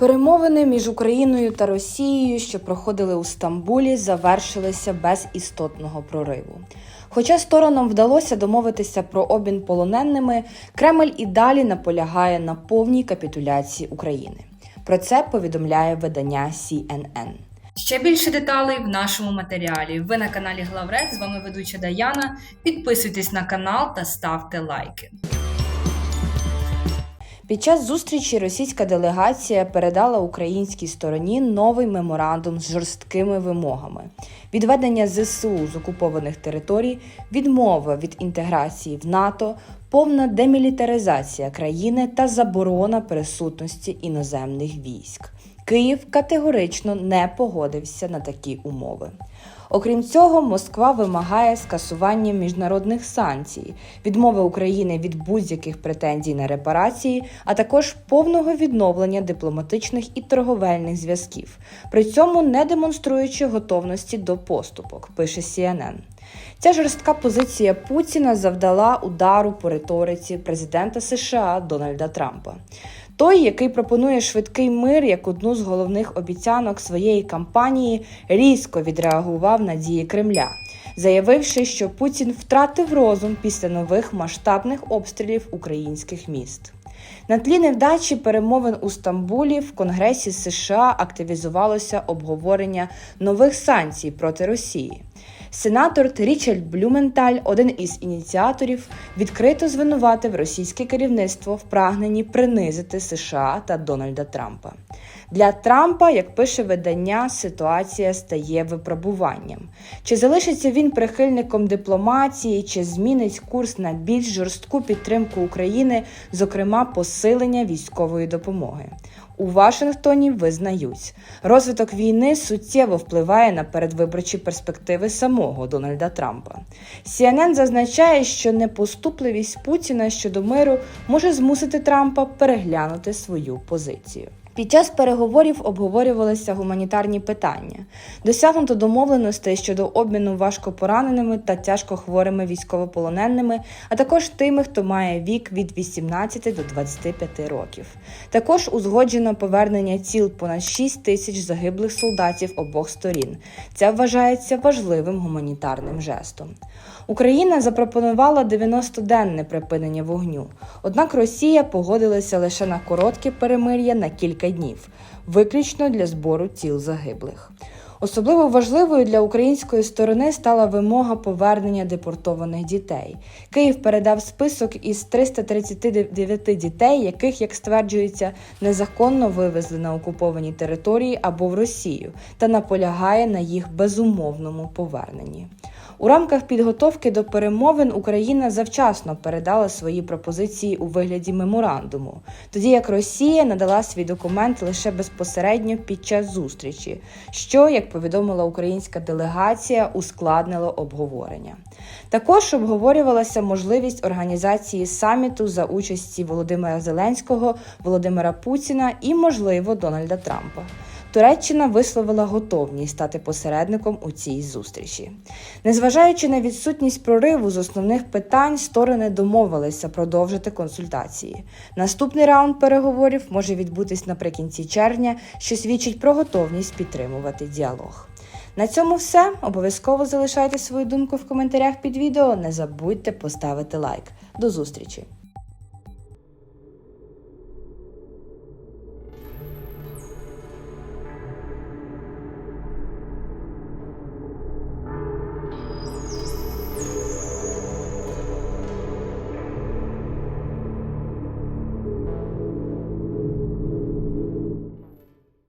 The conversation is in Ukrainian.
Перемовини між Україною та Росією, що проходили у Стамбулі, завершилися без істотного прориву. Хоча сторонам вдалося домовитися про обмін полоненими, Кремль і далі наполягає на повній капітуляції України. Про це повідомляє видання CNN. Ще більше деталей в нашому матеріалі. Ви на каналі Главред. З вами ведуча Даяна. Підписуйтесь на канал та ставте лайки. Під час зустрічі російська делегація передала українській стороні новий меморандум з жорсткими вимогами: відведення ЗСУ з окупованих територій, відмова від інтеграції в НАТО, повна демілітаризація країни та заборона присутності іноземних військ. Київ категорично не погодився на такі умови. Окрім цього, Москва вимагає скасування міжнародних санкцій, відмови України від будь-яких претензій на репарації, а також повного відновлення дипломатичних і торговельних зв'язків, при цьому не демонструючи готовності до поступок, пише CNN. Ця жорстка позиція Путіна завдала удару по риториці президента США Дональда Трампа. Той, який пропонує швидкий мир як одну з головних обіцянок своєї кампанії, різко відреагував на дії Кремля, заявивши, що Путін втратив розум після нових масштабних обстрілів українських міст. На тлі невдачі перемовин у Стамбулі в Конгресі США активізувалося обговорення нових санкцій проти Росії. Сенатор Річард Блюменталь, один із ініціаторів, відкрито звинуватив російське керівництво в прагненні принизити США та Дональда Трампа. Для Трампа, як пише видання, ситуація стає випробуванням. Чи залишиться він прихильником дипломатії, чи змінить курс на більш жорстку підтримку України, зокрема посилення військової допомоги? У Вашингтоні визнають, розвиток війни суттєво впливає на передвиборчі перспективи самого Дональда Трампа. CNN зазначає, що непоступливість Путіна щодо миру може змусити Трампа переглянути свою позицію. Під час переговорів обговорювалися гуманітарні питання. Досягнуто домовленостей щодо обміну важкопораненими та тяжкохворими військовополоненими, а також тими, хто має вік від 18 до 25 років. Також узгоджено повернення ціл понад 6 тисяч загиблих солдатів обох сторін. Це вважається важливим гуманітарним жестом. Україна запропонувала 90-денне припинення вогню. Однак Росія погодилася лише на коротке перемир'я на кілька днів, виключно для збору тіл загиблих. Особливо важливою для української сторони стала вимога повернення депортованих дітей. Київ передав список із 339 дітей, яких, як стверджується, незаконно вивезли на окуповані території або в Росію, та наполягає на їх безумовному поверненні. У рамках підготовки до перемовин Україна завчасно передала свої пропозиції у вигляді меморандуму, тоді як Росія надала свій документ лише безпосередньо під час зустрічі, що, як повідомила українська делегація, ускладнило обговорення. Також обговорювалася можливість організації саміту за участі Володимира Зеленського, Володимира Путіна і, можливо, Дональда Трампа. Туреччина висловила готовність стати посередником у цій зустрічі. Незважаючи на відсутність прориву з основних питань, сторони домовилися продовжити консультації. Наступний раунд переговорів може відбутись наприкінці червня, що свідчить про готовність підтримувати діалог. На цьому все. Обов'язково залишайте свою думку в коментарях під відео. Не забудьте поставити лайк. До зустрічі!